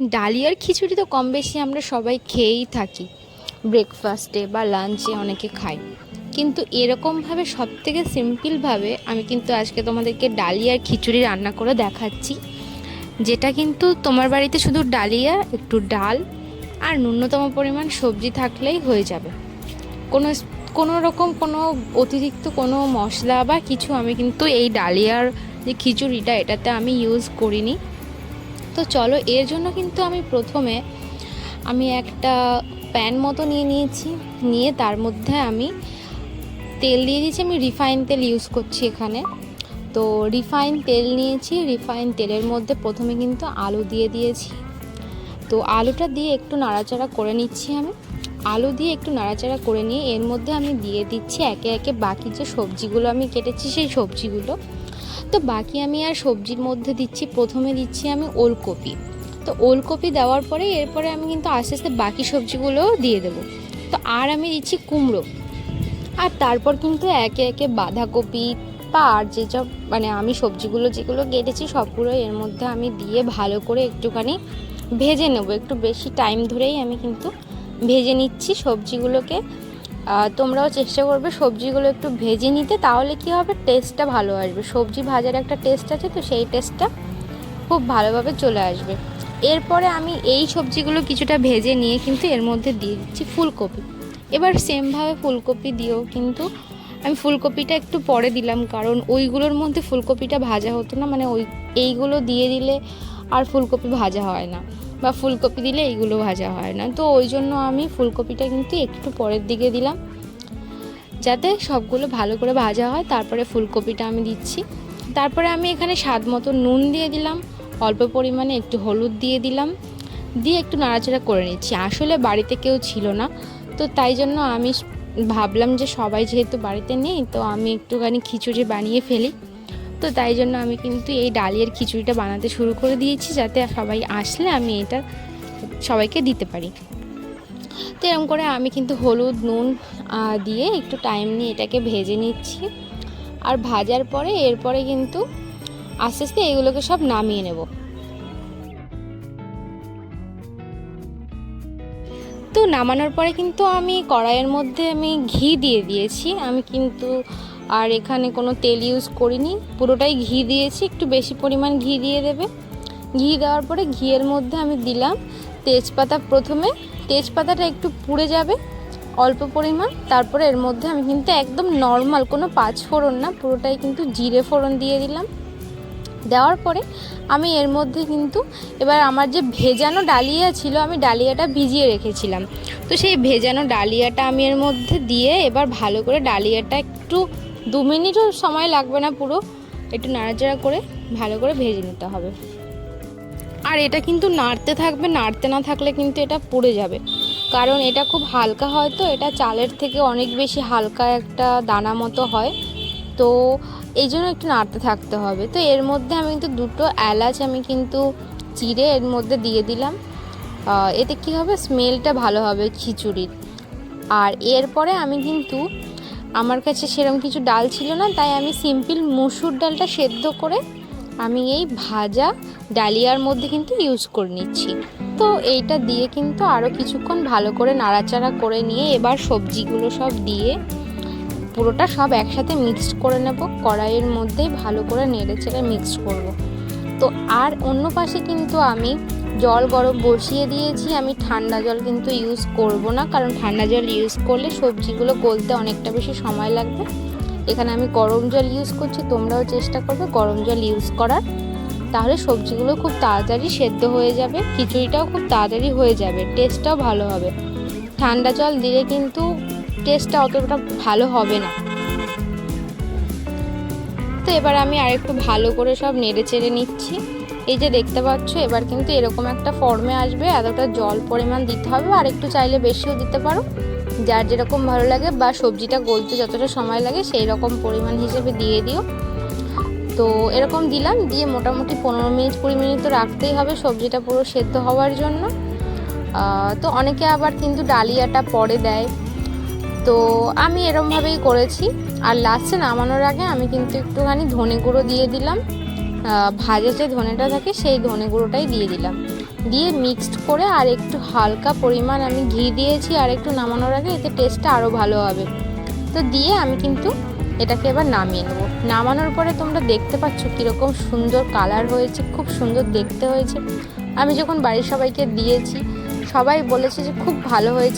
ডালিয়ার খিচুড়ি তো কম বেশি আমরা সবাই খেয়েই থাকি। ব্রেকফাস্টে বা লাঞ্চে অনেকে খাই কিন্তু এরকমভাবে সব থেকে সিম্পলভাবে আমি কিন্তু আজকে তোমাদেরকে ডালিয়ার খিচুড়ি রান্না করে দেখাচ্ছি। যেটা কিন্তু তোমার বাড়িতে শুধু ডালিয়া একটু ডাল আর ন্যূনতম পরিমাণ সবজি থাকলেই হয়ে যাবে। কোনো কোনো রকম কোনো অতিরিক্ত কোনো মশলা বা কিছু আমি কিন্তু এই ডালিয়ার যে খিচুড়িটা এটাতে আমি ইউজ করিনি। তো চলো, এর জন্য কিন্তু আমি প্রথমে আমি একটা প্যান মতো নিয়ে নিয়েছি। নিয়ে তার মধ্যে আমি তেল দিয়ে দিয়েছি, আমি রিফাইন তেল ইউজ করছি এখানে। তো রিফাইন তেল নিয়েছি, রিফাইন তেলের মধ্যে প্রথমে কিন্তু আলু দিয়ে দিয়েছি। তো আলুটা দিয়ে একটু নাড়াচাড়া করে নিচ্ছি আমি। আলু দিয়ে একটু নাড়াচাড়া করে নিয়ে এর মধ্যে আমি দিয়ে দিচ্ছি একে একে বাকি যে সবজিগুলো আমি কেটেছি, সেই সবজিগুলো। তো বাকি আমি আর সবজির মধ্যে দিচ্ছি, প্রথমে দিচ্ছি আমি ওলকপি। তো ওলকপি দেওয়ার পরে এরপরে আমি কিন্তু আস্তে আস্তে বাকি সবজিগুলোও দিয়ে দেবো। তো আর আমি দিচ্ছি কুমড়ো। আর তারপর কিন্তু একে একে বাঁধাকপি, বা আর যেসব মানে আমি সবজিগুলো যেগুলো কেটেছি সবগুলো এর মধ্যে আমি দিয়ে ভালো করে একটুখানি ভেজে নেব। একটু বেশি টাইম ধরেই আমি কিন্তু ভেজে নিচ্ছি সবজিগুলোকে। তোমরাও চেষ্টা করবে সবজিগুলো একটু ভেজে নিতে, তাহলে কি হবে টেস্টটা ভালো আসবে। সবজি ভাজার একটা টেস্ট আছে তো, সেই টেস্টটা খুব ভালোভাবে চলে আসবে। এরপরে আমি এই সবজিগুলো কিছুটা ভেজে নিয়ে কিন্তু এর মধ্যে দিয়ে দিচ্ছি ফুলকপি। এবার সেমভাবে ফুলকপি দিয়েও কিন্তু আমি ফুলকপিটা একটু পরে দিলাম, কারণ ওইগুলোর মধ্যে ফুলকপিটা ভাজা হতো না মানে ওই, এইগুলো দিয়ে দিলে আর ফুলকপি ভাজা হয় না। বা ফুলকপি দিলে এইগুলো ভাজা হয় না। তো ওই জন্য আমি ফুলকপিটা কিন্তু একটু পরের দিকে দিলাম। যাতে সবগুলো ভালো করে ভাজা হয়। তারপরে ফুলকপিটা আমি দিচ্ছি। তারপরে আমি এখানে স্বাদ মতো নুন দিয়ে দিলাম। অল্প পরিমাণে একটু হলুদ দিয়ে দিলাম। দিয়ে একটু নাড়াচাড়া করে নিচ্ছি। আসলে বাড়িতে কেউ ছিল না। তো তাই জন্য আমি ভাবলাম যে সবাই যেহেতু বাড়িতে নেই, তো আমি একটুখানি খিচুড়ি বানিয়ে ফেলি। তো তাই জন্য আমি কিন্তু এই ডালিয়ার খিচুড়িটা বানাতে শুরু করে দিয়েছি যাতে সবাই আসলে আমি এটা সবাইকে দিতে পারি। তো এরকম করে আমি কিন্তু হলুদ, নুন দিয়ে একটু টাইম নিয়ে এটাকে ভেজে নিচ্ছি। আর ভাজার পরে এরপরে কিন্তু আস্তে আস্তে এগুলোকে সব নামিয়ে নেব। তো নামানোর পরে কিন্তু আমি কড়াইয়ের মধ্যে আমি ঘি দিয়ে দিয়েছি। আমি কিন্তু আর এখানে কোনো তেল ইউজ করিনি। পুরোটাই ঘি দিয়েছি, একটু বেশি পরিমাণ ঘি দিয়ে দেবে। ঘি দেওয়ার পরে ঘিয়ের মধ্যে আমি দিলাম তেজপাতা প্রথমে। তেজপাতাটা একটু পুড়ে যাবে, অল্প পরিমাণ। তারপরে এর মধ্যে আমি কিন্তু একদম নর্মাল কোনো পাঁচ ফোড়ন না, পুরোটাই কিন্তু জিরে ফোড়ন দিয়ে দিলাম। দেওয়ার পরে আমি এর মধ্যে কিন্তু এবার আমার যে ভেজানো ডালিয়া ছিল, আমি ডালিয়াটা ভিজিয়ে রেখেছিলাম। তো সেই ভেজানো ডালিয়াটা আমি এর মধ্যে দিয়ে এবার ভালো করে ডালিয়াটা একটু দু মিনিটও সময় লাগবে না পুরো। একটু নাড়াচাড়া করে ভালো করে ভেজে নিতে হবে। আর এটা কিন্তু নাড়তে থাকবে, নাড়তে না থাকলে কিন্তু এটা পুড়ে যাবে। কারণ এটা খুব হালকা হয় তো, এটা চালের থেকে অনেক বেশি হালকা একটা দানা মতো হয়। তো এই জন্য একটু নাড়তে থাকতে হবে। তো এর মধ্যে আমি কিন্তু দুটো এলাচ আমি কিন্তু চিড়ে এর মধ্যে দিয়ে দিলাম। এতে কি হবে? স্মেলটা ভালো হবে খিচুড়ির। আর এরপরে আমি কিন্তু আমার কাছে সেরকম কিছু ডাল ছিল না, তাই আমি সিম্পল মুসুর ডালটা সেদ্ধ করে আমি এই ভাজা ডালিয়ার মধ্যে কিন্তু ইউজ করে নিচ্ছি। তো এইটা দিয়ে কিন্তু আরও কিছুক্ষণ ভালো করে নাড়াচাড়া করে নিয়ে এবার সবজিগুলো সব দিয়ে পুরোটা সব একসাথে মিক্সড করে নেব, কড়াইয়ের মধ্যেই ভালো করে নেড়ে চেড়ে মিক্সড করব। তো আর অন্য পাশে কিন্তু আমি জল গরম বসিয়ে দিয়েছি। আমি ঠান্ডা জল কিন্তু ইউজ করব না, কারণ ঠান্ডা জল ইউজ করলে সবজিগুলো গলতে অনেকটা বেশি সময় লাগবে। এখানে আমি গরম জল ইউজ করছি, তোমরাও চেষ্টা করবে গরম জল ইউজ করার। তাহলে সবজিগুলো খুব তাড়াতাড়ি সেদ্ধ হয়ে যাবে, খিচুড়িটাও খুব তাড়াতাড়ি হয়ে যাবে টেস্টটাও ভালো হবে। ঠান্ডা জল দিলে কিন্তু টেস্টটা অতটা ভালো হবে না। তো এবার আমি আরেকটু ভালো করে সব নেড়ে চেড়ে নিচ্ছি। এই যে দেখতে পাচ্ছ, এবার কিন্তু এরকম একটা ফর্মে আসবে। এতটা জল পরিমাণ দিতে হবে, আর একটু চাইলে বেশিও দিতে পারো। যার যেরকম ভালো লাগে বা সবজিটা গলতে যতটা সময় লাগে, সেই রকম পরিমাণ হিসেবে দিয়ে দিও। তো এরকম দিলাম, দিয়ে মোটামুটি পনেরো মিনিট, কুড়ি মিনিট তো রাখতেই হবে সবজিটা পুরো সেদ্ধ হওয়ার জন্য। তো অনেকে আবার কিন্তু ডালিয়াটা পরে দেয়। তো আমি এরমভাবেই করেছি। আর লাস্টে নামানোর আগে আমি কিন্তু একটুখানি ধনে গুঁড়ো দিয়ে দিলাম। ভাজা যে ধনেটা থাকে সেই ধনে গুঁড়োটাই দিয়ে দিলাম। দিয়ে মিক্সড করে আর একটু হালকা পরিমাণ আমি ঘি দিয়েছি আর একটু নামানোর আগে এতে টেস্টটা আরও ভালো হবে। তো দিয়ে আমি কিন্তু এটাকে এবার নামিয়ে নেব। নামানোর পরে তোমরা দেখতে পাচ্ছ কীরকম সুন্দর কালার হয়েছে, খুব সুন্দর দেখতে হয়েছে। আমি যখন বাড়ির সবাইকে দিয়েছি, সবাই বলেছে যে খুব ভালো হয়েছে